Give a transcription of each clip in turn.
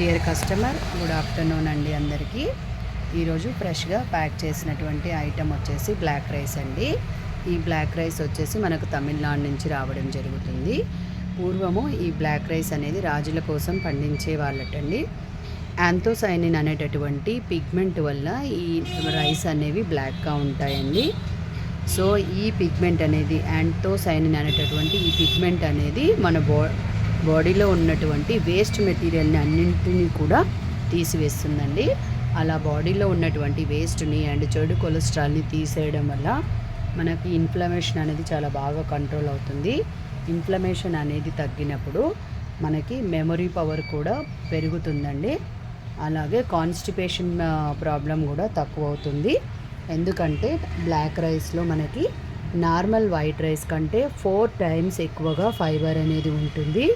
Dear customer good afternoon అండి అందరికీ. ఈరోజు ఫ్రెష్గా ప్యాక్ చేసినటువంటి ఐటమ్ వచ్చేసి బ్లాక్ రైస్ అండి. ఈ బ్లాక్ రైస్ వచ్చేసి మనకు తమిళనాడు నుంచి రావడం జరుగుతుంది. పూర్వము ఈ బ్లాక్ రైస్ అనేది రాజుల కోసం పండించే వాళ్ళటండి. యాంతోసైనిన్ అనేటటువంటి పిగ్మెంట్ వల్ల ఈ రైస్ అనేవి బ్లాక్గా ఉంటాయండి. సో ఈ పిగ్మెంట్ అనేది యాంటోసైనిన్ అనేటటువంటి ఈ పిగ్మెంట్ అనేది మన బా బాడీలో ఉన్నటువంటి వేస్ట్ మెటీరియల్ని అన్నింటినీ కూడా తీసివేస్తుందండి. అలా బాడీలో ఉన్నటువంటి వేస్ట్ని అండ్ చెడు కొలెస్ట్రాల్ని తీసేయడం వల్ల మనకి ఇన్ఫ్లమేషన్ అనేది చాలా బాగా కంట్రోల్ అవుతుంది. ఇన్ఫ్లమేషన్ అనేది తగ్గినప్పుడు మనకి మెమరీ పవర్ కూడా పెరుగుతుందండి. అలాగే కాన్స్టిపేషన్ ప్రాబ్లం కూడా తక్కువ అవుతుంది. ఎందుకంటే బ్లాక్ రైస్లో మనకి నార్మల్ వైట్ రైస్ కంటే ఫోర్ టైమ్స్ ఎక్కువగా ఫైబర్ అనేది ఉంటుంది.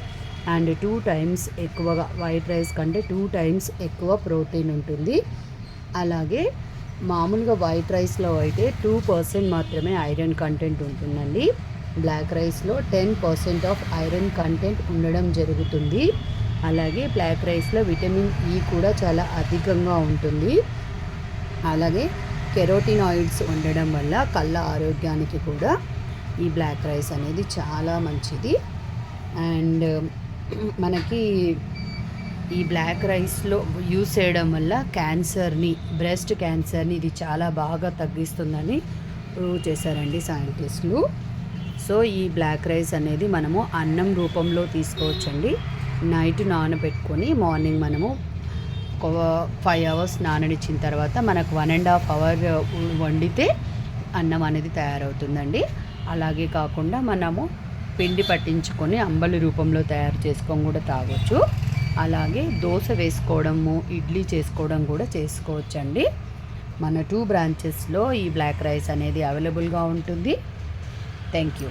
అండ్ టూ టైమ్స్ ఎక్కువగా వైట్ రైస్ కంటే టూ టైమ్స్ ఎక్కువ ప్రోటీన్ ఉంటుంది. అలాగే మామూలుగా వైట్ రైస్లో అయితే టూ పర్సెంట్ మాత్రమే ఐరన్ కంటెంట్ ఉంటుందండి. బ్లాక్ రైస్లో ten percent of iron content ఉండడం జరుగుతుంది. అలాగే బ్లాక్ రైస్లో విటమిన్ ఈ కూడా చాలా అధికంగా ఉంటుంది. అలాగే కెరోటినాయిడ్స్ ఉండడం వల్ల కళ్ళ ఆరోగ్యానికి కూడా ఈ బ్లాక్ రైస్ అనేది చాలా మంచిది. అండ్ మనకి ఈ బ్లాక్ రైస్లో యూస్ చేయడం వల్ల క్యాన్సర్ని బ్రెస్ట్ క్యాన్సర్ని ఇది చాలా బాగా తగ్గిస్తుందని ప్రూవ్ చేశారండి సైంటిస్టులు. సో ఈ బ్లాక్ రైస్ అనేది మనము అన్నం రూపంలో తీసుకోవచ్చండి. నైట్ నానబెట్టుకొని మార్నింగ్ మనము ఒక ఫైవ్ అవర్స్ నాననిచ్చిన తర్వాత మనకు వన్ అండ్ హాఫ్ అవర్ వండితే అన్నం అనేది తయారవుతుందండి. అలాగే కాకుండా మనము పిండి పట్టించుకొని అంబలి రూపంలో తయారు చేసుకొని కూడా తాగొచ్చు. అలాగే దోశ వేసుకోవడము ఇడ్లీ చేసుకోవడం కూడా చేసుకోవచ్చండి. మన టూ బ్రాంచెస్లో ఈ బ్లాక్ రైస్ అనేది అవైలబుల్గా ఉంటుంది. Thank you